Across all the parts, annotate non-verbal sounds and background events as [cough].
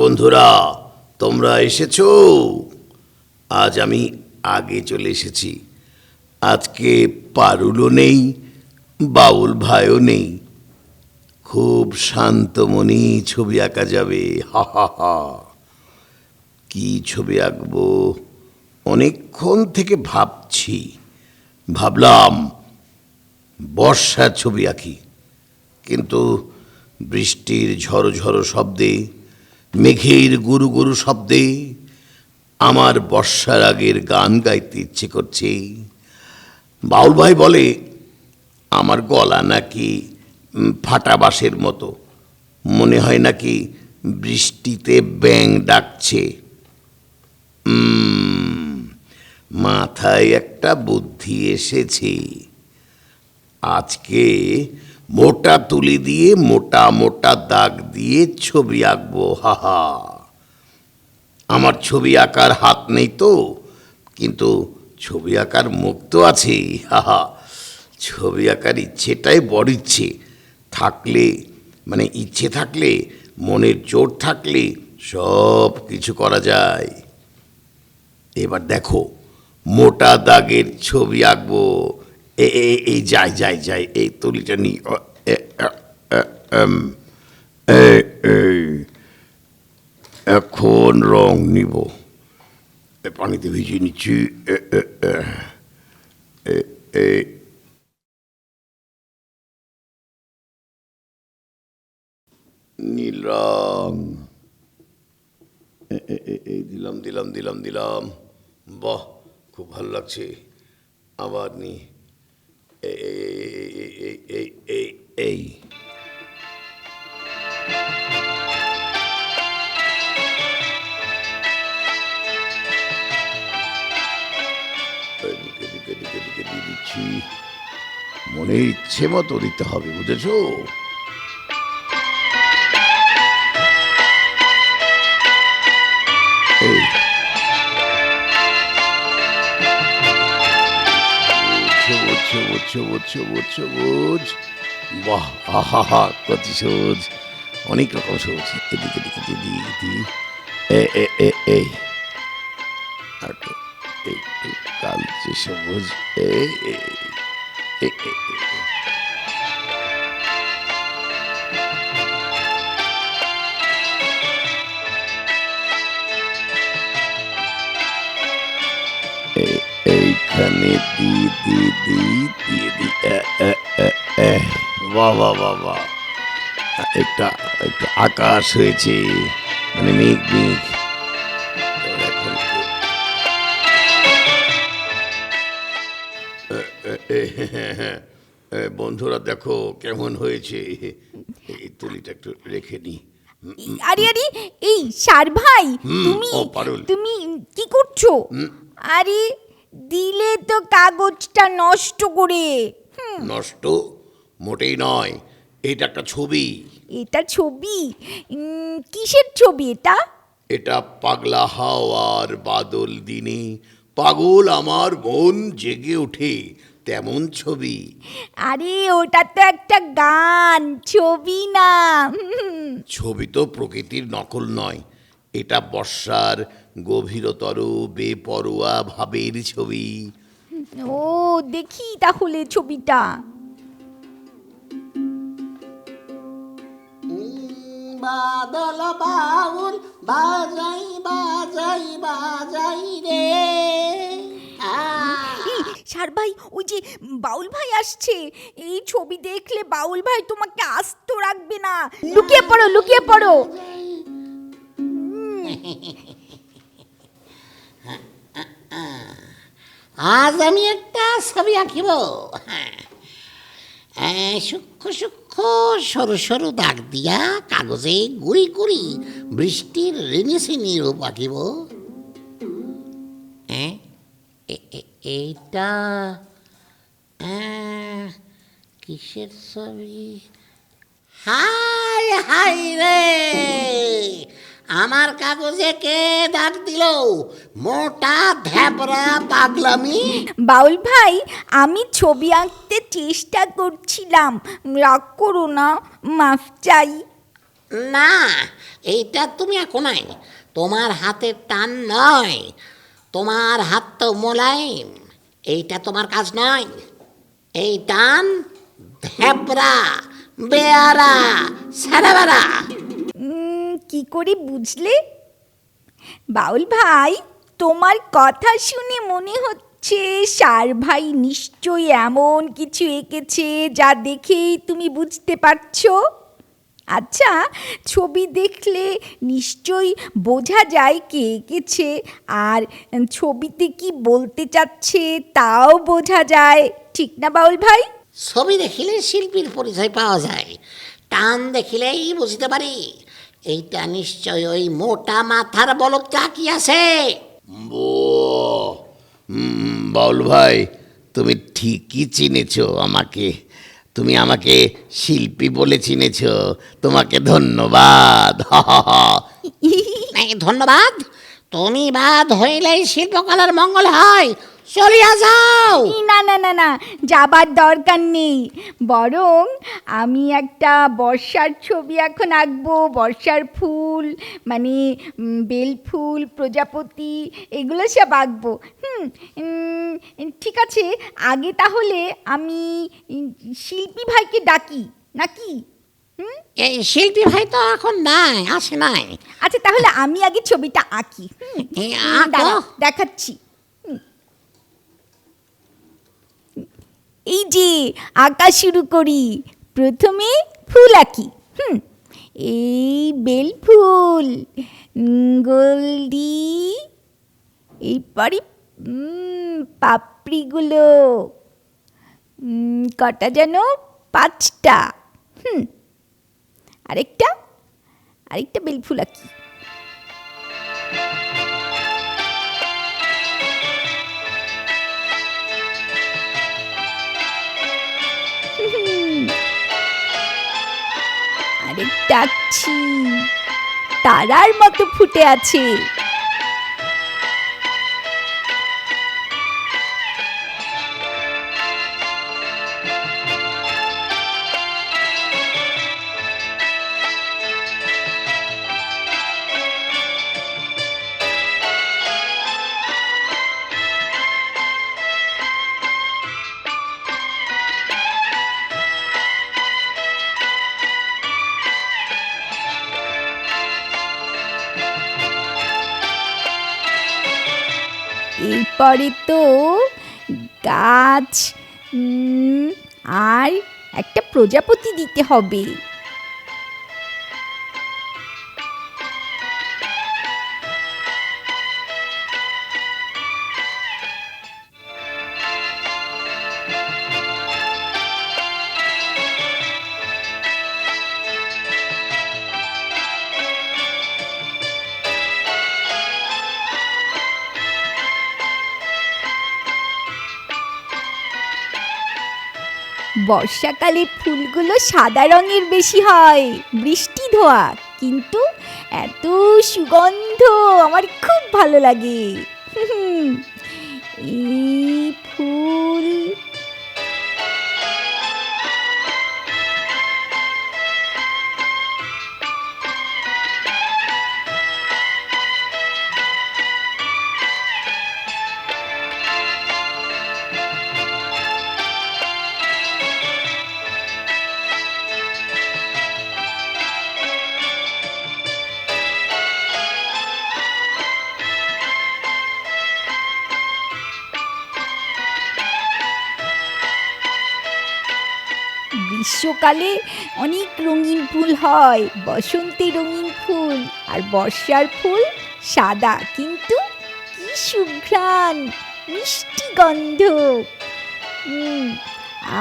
বন্ধুরা, তোমরা এসেছ? আজ আমি আগে চলে এসেছি। আজকে পারুলও নেই, বাউল ভাইও নেই। খুব শান্তমনি ছবি আঁকা যাবে, হা হা হা। কি ছবি আঁকবো? অনেকক্ষণ থেকে ভাবছি। ভাবলাম, বর্ষার ছবি আঁকি। কিন্তু বৃষ্টির ঝড়ো ঝড়ো শব্দে মেঘের গুরু গুরু শব্দে আমার বর্ষার আগের গান গাইতে ইচ্ছে করছে। বাউল ভাই বলে, আমার গলা নাকি ফাটা বাঁশের মতো। মনে হয় নাকি বৃষ্টিতে ব্যাং ডাকছে। মাথায় একটা বুদ্ধি এসেছে। আজকে মোটা তুলি দিয়ে মোটা মোটা দাগ দিয়ে ছবি আঁকবো হাহা আমার ছবি আঁকার হাত নেই তো, কিন্তু ছবি আঁকার মুখ তো আছে হাহা ছবি আঁকার ইচ্ছেটাই বড় ইচ্ছে। থাকলে মানে ইচ্ছে থাকলে, মনের জোর থাকলে সব কিছু করা যায়। এবার দেখো, মোটা দাগের ছবি আঁকবো। এ- এই, যাই যাই যাই, এই তুলিটা নি এখন রং নিব পানিতে ভিজিয়ে নিচ্ছি এ, এ, এ, এ, এ। নীল রং এ- এ- এ- এই দিলাম দিলাম দিলাম দিলাম বাহ খুব ভালো লাগছে আবার নি এই এই এই এই এই মনে ইচ্ছে মতো দিতে হবে, বুঝেছ? এই। সবুজ সবুজ সবুজ সবুজ বাহ আহা হা সবুজ। অনেক রকম সবুজ এদিকে এদিকে দিদি দিদি এ এ এ, এই। একটু কালচে সবুজ এইখানে দি দি দি দিয়ে দি। বাহ বাহ বাহ বাহ। একটা একটা আকাশ হয়েছে মানে মেঘ মেঘ। বন্ধুরা দেখো কেমন হয়েছে। এই তুলিটা একটু রেখে নি। আরে আরে এই সার ভাই তুমি তুমি কি করছ? আরে দিলে তো কাগজটা নষ্ট করে। হুম, নষ্ট মোটেই নয়। এটা একটা ছবি। এটা ছবি? উম, কিসের ছবি এটা? এটা পাগলা হাওয়ার বাদল দিনে পাগল আমার মন জেগে ওঠে তেমন ছবি। আরে ওটা তো একটা গান ছবি না। হুম, ছবি তো প্রকৃতির নকল নয় এটা বর্ষার গভীরতর বেপরোয়া ভাবের ছবি। ও দেখি তাহলে ছবিটা। বাদল বাউল বাজাই বাজাই বাজাই রে। সার ভাই ওই যে বাউল ভাই আসছে এই ছবি দেখলে বাউল ভাই তোমাকে আস্ত রাখবে না। লুকিয়ে পড়ো লুকিয়ে পড়ো। আজ আমি একটা ছবি আঁকিব। হ্যাঁ। সূক্ষ্ম সূক্ষ্ম সরু সরু দাগ দিয়া কাগজে গুড়ি গুড়ি বৃষ্টির রেনেসিনি আঁকিব। হ্যাঁ এইটা কিসের ছবি? হাই হাই রে! আমার কাগজে কে দাগ দিল? মোটা ধ্যাপরা পাগলামি? বাউল ভাই আমি ছবি আঁকতে চেষ্টা করছিলাম। রাগ করো না মাফ চাই। না এইটা তুমি এখন নাই তোমার হাতের টান নয় তোমার হাত তো মোলায়েম। এইটা তোমার কাজ নয়। এই টান ধেবরা বেয়ারা সারাবারা কি করে বুঝলে? বাউল ভাই, তোমার কথা শুনে মনে হচ্ছে সার ভাই নিশ্চয়ই এমন কিছু এঁকেছে যা দেখেই তুমি বুঝতে পারছ? আচ্ছা ছবি দেখলে নিশ্চয়ই বোঝা যায় কে এঁকেছে, আর ছবিতে কি বলতে চাচ্ছে তাও বোঝা যায়, ঠিক না বাউল ভাই? ছবি দেখিলে শিল্পীর পরিচয় পাওয়া যায়, টান দেখিলেই বুঝতে পারি। এইটা নিশ্চয় ওই মোটা মাথার বলদটা কি আছে বল বাউল ভাই তুমি ঠিকই চিনেছ আমাকে তুমি আমাকে শিল্পী বলে চিনেছ তোমাকে ধন্যবাদ ধন্যবাদ তুমি বাদ হইলেই শিল্পকলার মঙ্গল হয়। চলিয়া যাও। না না না না, যাবার দরকার নেই। বরং আমি একটা বর্ষার ছবি এখন আঁকবো, বর্ষার ফুল মানে বেল ফুল প্রজাপতি, এগুলো সব আঁকবো। হুম ঠিক আছে, আগে তাহলে আমি শিল্পী ভাইকে ডাকি, নাকি? এই শিল্পী ভাই তো এখন নাই আসে নাই। আচ্ছা তাহলে আমি আগে ছবিটা আঁকি। হুম, দেখাচ্ছি। হুম। এই যে আঁকা শুরু করি প্রথমে ফুল আঁকি। হুম এই বেল ফুল উম, গোলদি এইবারে উম, পাপড়িগুলো উম, কটা যেন পাঁচটা। হুম আরেকটা আরেকটা বেলফুল আঁকি। আরেকটা আঁকছি। তারার মতো ফুটে আছে। এরপরে তো গাছ আর একটা প্রজাপতি দিতে হবে। বর্ষাকালে ফুলগুলো সাদা রঙের বেশি হয়। বৃষ্টি ধোয়া, কিন্তু এত সুগন্ধ আমার খুব ভালো লাগে। এই ফুল গ্রীষ্মকালে অনেক রঙিন ফুল হয়, বসন্তে রঙিন ফুল আর বর্ষার ফুল সাদা। কিন্তু কি সুঘ্রাণ, মিষ্টি গন্ধ।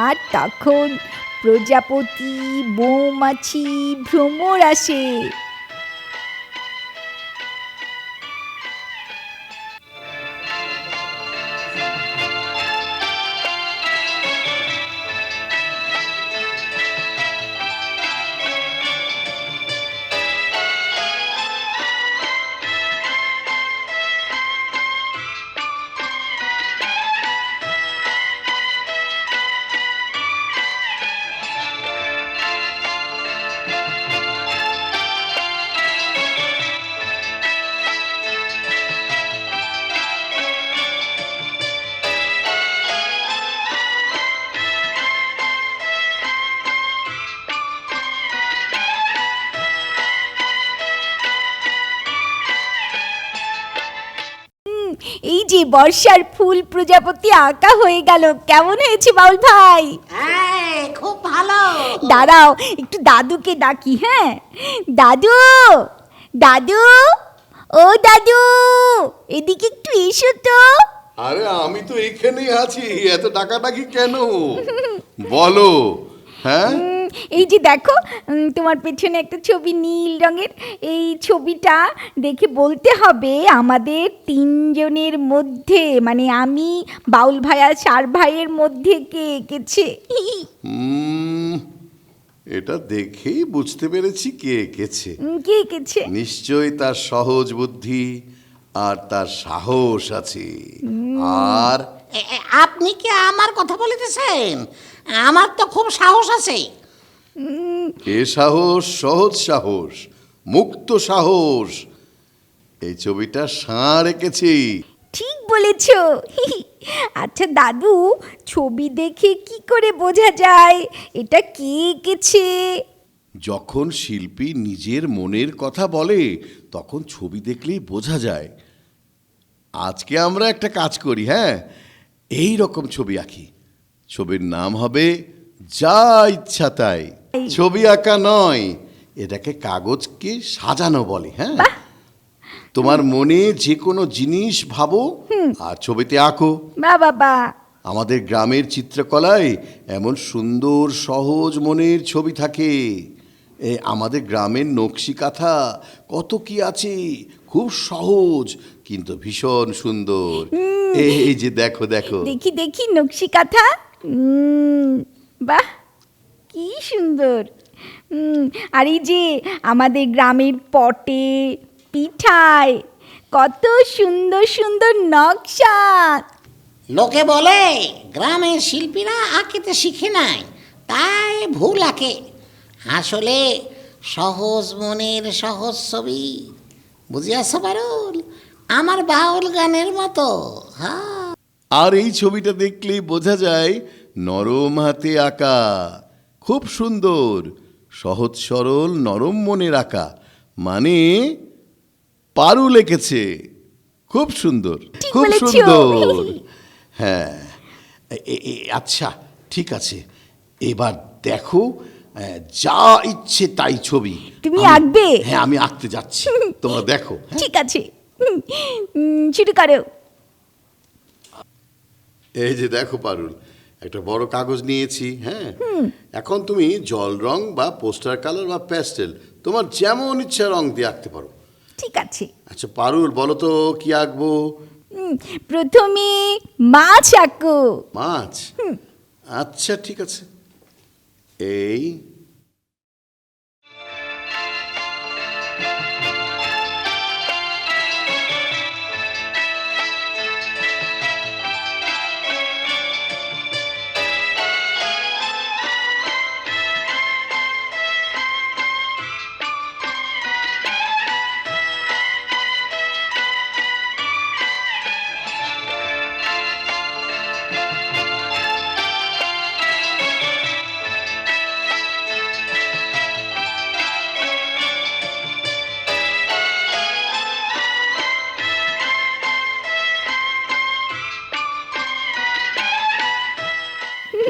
আর তখন প্রজাপতি, বৌমাছি, ভ্রমর আসে। বর্ষার ফুল প্রজাপতি আঁকা হয়ে গেল। কেমন হয়েছে বাউল ভাই? হ্যাঁ খুব ভালো। দাঁড়াও একটু দাদুকে ডাকি হ্যাঁ? দাদু দাদু ও দাদু এদিকে একটু এসো তো। আরে আমি তো এখানেই আছি এত ডাকাডাকি কেন? বলো হ্যাঁ? এই যে দেখো তোমার পেছনে একটা ছবি নীল রঙের। এই ছবিটা দেখে বলতে হবে আমাদের তিনজনের মধ্যে মানে আমি বাউল ভাই আর চার ভাইয়ের মধ্যে কে এঁকেছে? এটা দেখেই বুঝতে পেরেছি কে এঁকেছে। কে এঁকেছে? নিশ্চয়ই তার সহজ বুদ্ধি আর তার সাহস আছে। আর আপনি কি আমার কথা বলিতেছেন? আমার তো খুব সাহস আছে। এ সাহস? সহজ সাহস মুক্ত সাহস। এই ছবিটা ষাঁড় এঁকেছি। ঠিক বলেছ। আচ্ছা দাদু ছবি দেখে কি করে বোঝা যায়? এটা কে এঁকেছে? যখন শিল্পী নিজের মনের কথা বলে তখন ছবি দেখলেই বোঝা যায়। আজকে আমরা একটা কাজ করি হ্যাঁ? এই রকম ছবি আঁকি। ছবির নাম হবে যা ইচ্ছা তাই। ছবি আঁকা নয় এটাকে কাগজকে সাজানো বলে হ্যাঁ? তোমার মনে যে কোনো জিনিস ভাবো আর ছবিতে আঁকো। বাবা আমাদের গ্রামের চিত্রকলায় এমন সুন্দর সহজ মনের ছবি থাকে। এ আমাদের গ্রামের নকশি কাঁথা কত কি আছে খুব সহজ কিন্তু ভীষণ সুন্দর। এই যে দেখো দেখো। দেখি দেখি নকশি কাঁথা। বাহ! কি সুন্দর। উম, আর এই যে আমাদের গ্রামের পটে পিঠায় কত সুন্দর সুন্দর নকশা। লোকে বলে গ্রামের শিল্পীরা আঁকিতে শিখে নাই তাই ভুল আঁকে। আসলে সহজ মনের সহজ ছবি। বুঝিয়াছ পারুল? আমার বাউল গানের মতো হ্যাঁ। আর এই ছবিটা দেখলেই বোঝা যায় নরম হাতে আঁকা। খুব সুন্দর সহজ সরল নরম মনে আঁকা মানে পারু লেখেছে খুব সুন্দর খুব সুন্দর হ্যাঁ আচ্ছা ঠিক আছে এবার দেখো যা ইচ্ছে তাই ছবি তুমি আঁকবে? হ্যাঁ আমি আঁকতে যাচ্ছি তোমরা দেখো হ্যাঁ? ঠিক আছে শুরু করো এই যে দেখো পারুল একটা বড় কাগজ নিয়েছি হ্যাঁ? এখন তুমি জল রং বা পোস্টার কালার বা প্যাস্টেল তোমার যেমন ইচ্ছা রং দিয়ে আঁকতে পারো। ঠিক আছে। আচ্ছা পারুল বলো তো কি আঁকবো? প্রথমে মাছ আঁকো। মাছ? আচ্ছা ঠিক আছে। এই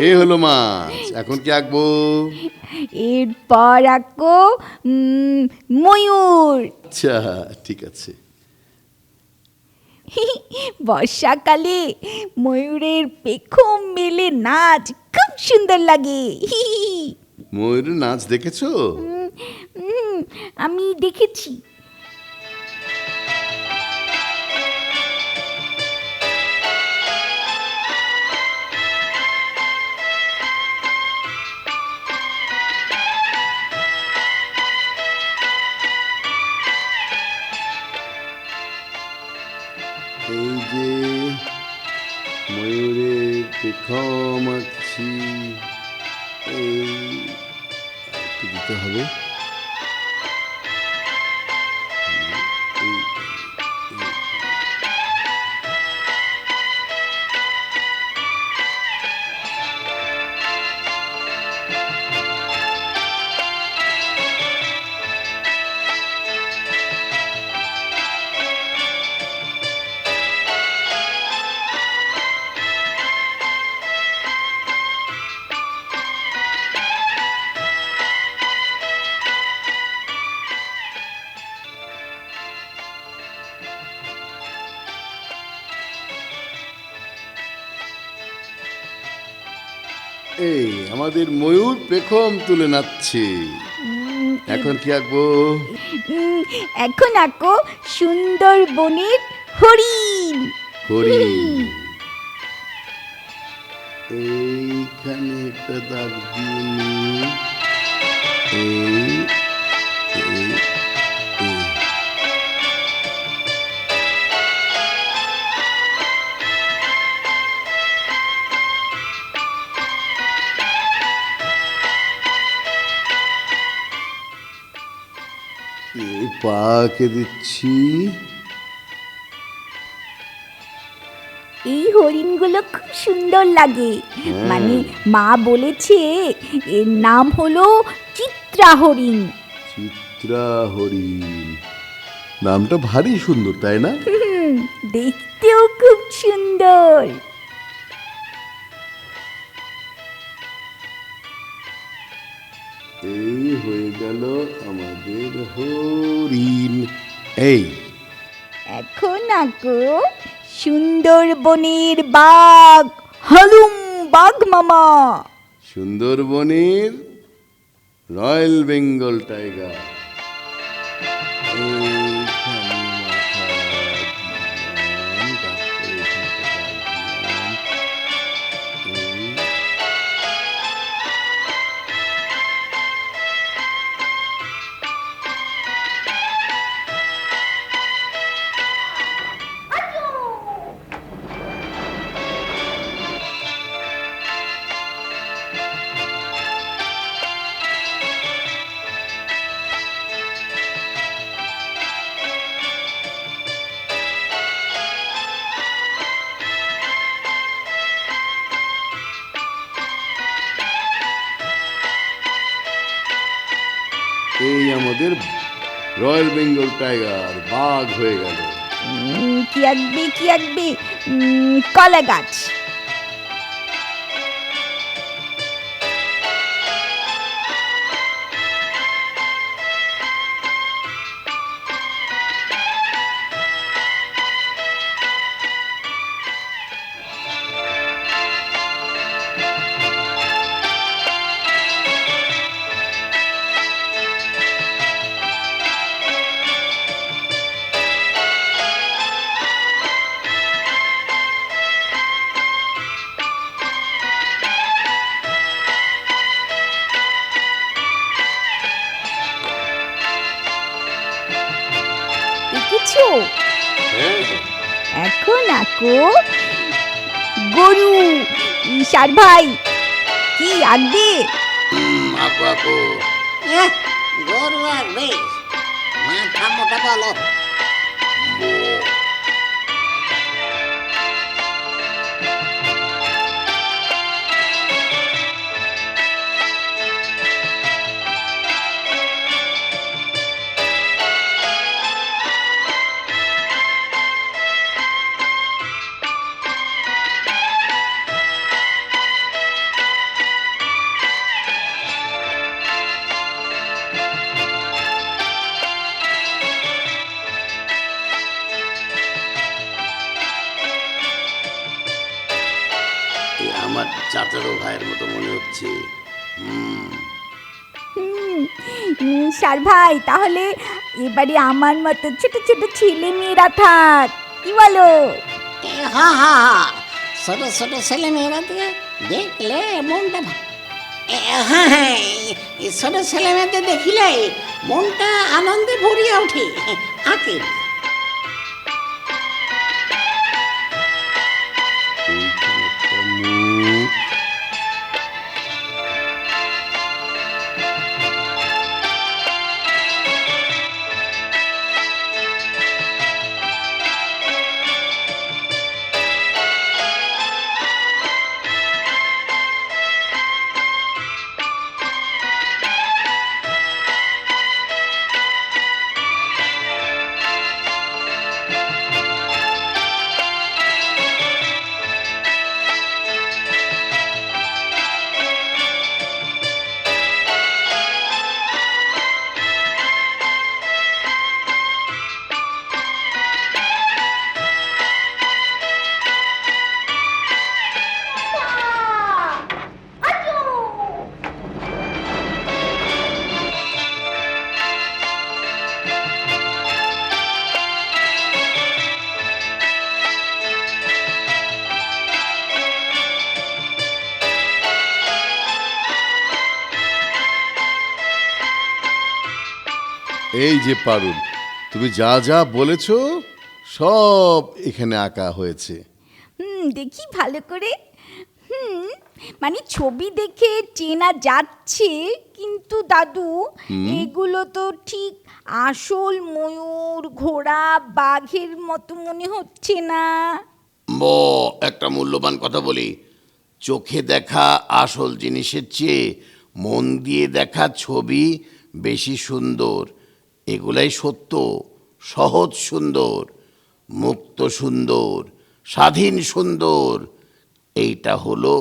এ হলো মাছ। এখন কি আঁকবো? এরপর আঁকো ময়ূর। আচ্ছা ঠিক আছে। বর্ষাকালে ময়ূরের পেখম মেলে নাচ খুব সুন্দর লাগে। ময়ূরের নাচ দেখেছ? আমি দেখেছি। যে ময়ূরের পেখম আঁকছি এই দিতে হবে। এই আমাদের ময়ূর পেখম তুলে নাচ্ছে। এখন কি আঁকবো? এখন আঁকো সুন্দর বনের হরিণ। হরিণ। এইখানে একটা দাগ দিয়ে এই পাকে দিচ্ছি। এই হরিণগুলো খুব সুন্দর লাগে। মানে মা বলেছে এর নাম হলো চিত্রা হরিণ। চিত্রা হরিণ। নামটা ভারী সুন্দর তাই না? দেখতেও খুব সুন্দর। এই হয়ে গেল আমাদের হরিণ। এই। এখন আকো সুন্দর বনির বাঘ হলুম বাঘ মামা। সুন্দরবনের royal Bengal tiger. Royal Bengal tiger বাঘ হয়ে গেল। কি আঁকবে কি আঁকবে কলা গাছ। ঈশার ভাই। কি আগে এহ, গরু আর বেশ। মাথা মোটা বলো। ভাই, তাহলে এবারে আমার মতো ছোট ছোট ছেলে মেয়েরা থাক। কি বলো? হ্যাঁ হা হা হা। ছোট ছোট ছেলে মেয়েরা দিয়ে দেখলে মনটা হ্যাঁ হ্যাঁ ছোট ছেলে মেয়েদের দেখিলে মনটা আনন্দে ভরিয়া উঠে আঁকে এই যে পারুল তুমি যা যা বলেছ সব এখানে আঁকা হয়েছে। হুম দেখি ভালো করে। হুম মানে ছবি দেখে চেনা যাচ্ছে কিন্তু দাদু এগুলো তো ঠিক আসল ময়ূর ঘোড়া বাঘের মতো মনে হচ্ছে না। ব একটা মূল্যবান কথা বলি। চোখে দেখা আসল জিনিসের চেয়ে মন দিয়ে দেখা ছবি বেশি সুন্দর। এগুলাই সত্য সহজ সুন্দর মুক্ত সুন্দর স্বাধীন সুন্দর। এইটা হলো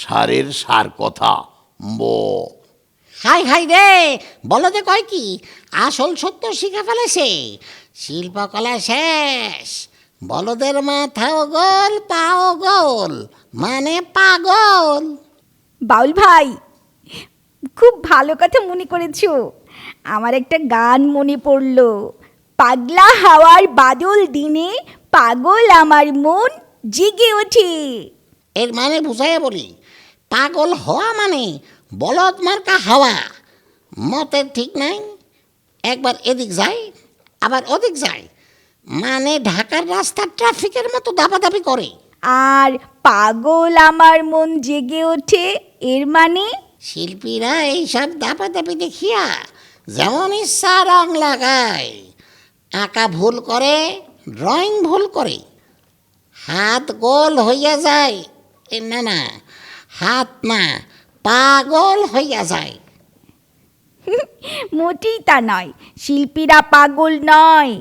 সারের সার কথা ব হাই হাই রে বলো যে কয় কি? আসল সত্য শিখে ফেলেছে শিল্পকলা শেষ। বলদের মাথাও গোল পাও গোল মানে পাগল। বাউল ভাই খুব ভালো কথা মনে করেছ। আমার একটা গান মনে পড়ল। পাগলা হাওয়ার বাদল দিনে পাগল আমার মন জেগে ওঠে। এর মানে বুঝাইয়া বলি পাগল হওয়া মানে বলদ মার্কা হাওয়া। মতের ঠিক নাই একবার এদিক যায় আবার ওদিক যায়। মানে ঢাকার রাস্তার ট্রাফিকের মতো দাপাদাপি করে। আর পাগল আমার মন জেগে ওঠে এর মানে? শিল্পীরা এইসব দাপাদাপি দেখিয়া যেমন ইচ্ছা রং লাগায় আঁকা ভুল করে ড্রয়িং ভুল করে হাত গোল হইয়া যায় না না হাত না পাগল হইয়া যায়। [laughs] মোটেই তা নয় শিল্পীরা পাগল নয়।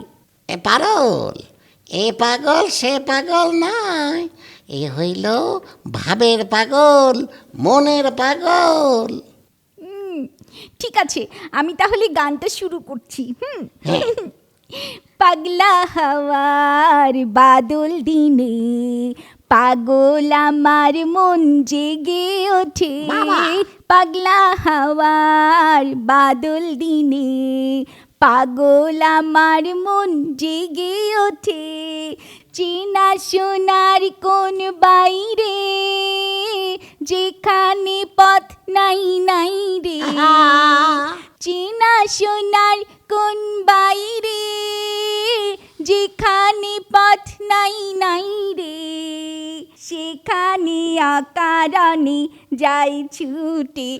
এ পারল এ পাগল সে পাগল নয় এ হইল ভাবের পাগল মনের পাগল। ঠিক আছে আমি তাহলে গানটা শুরু করছি হুম? [laughs] পাগলা হাওয়ার বাদল দিনে পাগল আমার মন জেগে ওঠে। পাগলা হাওয়ার বাদল দিনে পাগল আমার মন জেগে ওঠে, চেনা সোনার কোন বাইরে, যেখানে পথ নাই নাই রে। চেনা সোনার কোন বাইরে, যেখানে পথ নাই নাই রে। সেখানে আকারণে যাই ছুটে